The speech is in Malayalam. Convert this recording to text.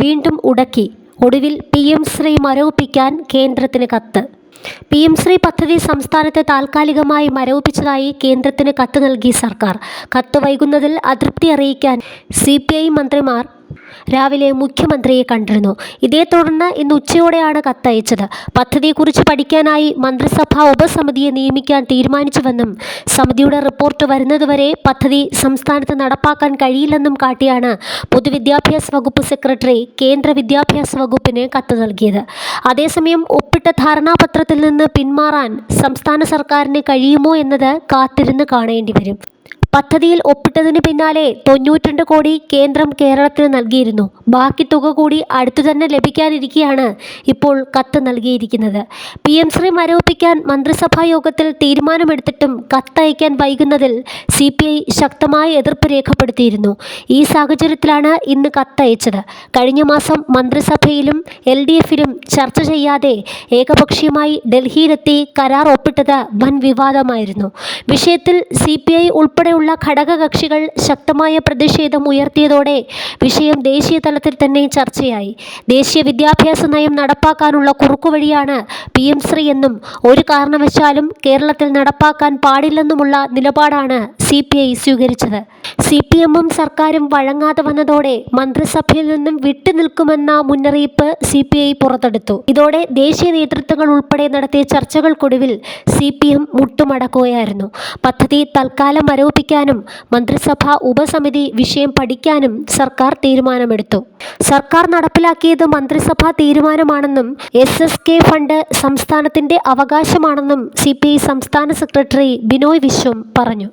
വീണ്ടും ഉടക്കി. ഒടുവിൽ പി എം ശ്രീ മരവിപ്പിക്കാൻ കേന്ദ്രത്തിന് കത്ത്. പി എം ശ്രീ പദ്ധതി സംസ്ഥാനത്തെ താൽക്കാലികമായി മരവിപ്പിച്ചതായി കേന്ദ്രത്തിന് കത്ത് നൽകി സർക്കാർ. കത്ത് വൈകുന്നതിൽ അതൃപ്തി അറിയിക്കാൻ സി മന്ത്രിമാർ രാവിലെ മുഖ്യമന്ത്രിയെ കണ്ടിരുന്നു. ഇതേ തുടർന്ന് ഇന്ന് ഉച്ചയോടെയാണ് കത്തയച്ചത്. പദ്ധതിയെക്കുറിച്ച് പഠിക്കാനായി മന്ത്രിസഭാ ഉപസമിതിയെ നിയമിക്കാൻ തീരുമാനിച്ചുവെന്നും സമിതിയുടെ റിപ്പോർട്ട് വരുന്നതുവരെ പദ്ധതി സംസ്ഥാനത്ത് നടപ്പാക്കാൻ കഴിയില്ലെന്നും കാട്ടിയാണ് പൊതുവിദ്യാഭ്യാസ വകുപ്പ് സെക്രട്ടറി കേന്ദ്ര വിദ്യാഭ്യാസ വകുപ്പിന് കത്ത് നൽകിയത്. അതേസമയം ഒപ്പിട്ട ധാരണാപത്രത്തിൽ നിന്ന് പിന്മാറാൻ സംസ്ഥാന സർക്കാരിന് കഴിയുമോ എന്നത് കാത്തിരുന്ന് കാണേണ്ടി വരും പദ്ധതിയിൽ ഒപ്പിട്ടതിന് പിന്നാലെ തൊണ്ണൂറ്റിരണ്ട് കോടി കേന്ദ്രം കേരളത്തിന് നൽകിയിരുന്നു. ബാക്കി തുക കൂടി അടുത്തു തന്നെ ലഭിക്കാനിരിക്കെയാണ് ഇപ്പോൾ കത്ത് നൽകിയിരിക്കുന്നത്. പി എം ശ്രീ മരവിപ്പിക്കാൻ മന്ത്രിസഭാ യോഗത്തിൽ തീരുമാനമെടുത്തിട്ടും കത്തയക്കാൻ വൈകുന്നതിൽ സി പി ഐ ശക്തമായ എതിർപ്പ് രേഖപ്പെടുത്തിയിരുന്നു. ഈ സാഹചര്യത്തിലാണ് ഇന്ന് കത്തയച്ചത്. കഴിഞ്ഞ മാസം മന്ത്രിസഭയിലും എൽ ഡി എഫിലും ചർച്ച ചെയ്യാതെ ഏകപക്ഷീയമായി ഡൽഹിയിലെത്തി കരാർ ഒപ്പിട്ടത് വൻ വിവാദമായിരുന്നു. വിഷയത്തിൽ സി പി ഐ ഉൾപ്പെടെയുള്ള ഘടകകക്ഷികൾ ശക്തമായ പ്രതിഷേധം ഉയർത്തിയതോടെ വിഷയം ദേശീയ തലത്തിൽ തന്നെ ചർച്ചയായി. ദേശീയ വിദ്യാഭ്യാസ നയം നടപ്പാക്കാനുള്ള കുറുക്കുവഴിയാണ് പി എം ശ്രീ എന്നും ഒരു കാരണവശാലും കേരളത്തിൽ നടപ്പാക്കാൻ പാടില്ലെന്നുമുള്ള നിലപാടാണ് സി പി ഐ സ്വീകരിച്ചത്. സി പി എമ്മും സർക്കാരും വഴങ്ങാതെ വന്നതോടെ മന്ത്രിസഭയിൽ നിന്നും വിട്ടുനിൽക്കുമെന്ന മുന്നറിയിപ്പ് സി പി ഐ പുറത്തെടുത്തു. ഇതോടെ ദേശീയ നേതൃത്വങ്ങൾ ഉൾപ്പെടെ നടത്തിയ ചർച്ചകൾക്കൊടുവിൽ സി പി എം മുട്ടുമടക്കുകയായിരുന്നു. പദ്ധതി തൽക്കാലം മരവിപ്പിക്കാനും മന്ത്രിസഭാ ഉപസമിതി വിഷയം പഠിക്കാനും സർക്കാർ തീരുമാനമെടുത്തു. സർക്കാർ നടപ്പിലാക്കിയത് മന്ത്രിസഭാ തീരുമാനമാണെന്നും എസ് എസ് കെ ഫണ്ട് സംസ്ഥാനത്തിന്റെ അവകാശമാണെന്നും സി സംസ്ഥാന സെക്രട്ടറി ബിനോയ് വിശ്വം പറഞ്ഞു.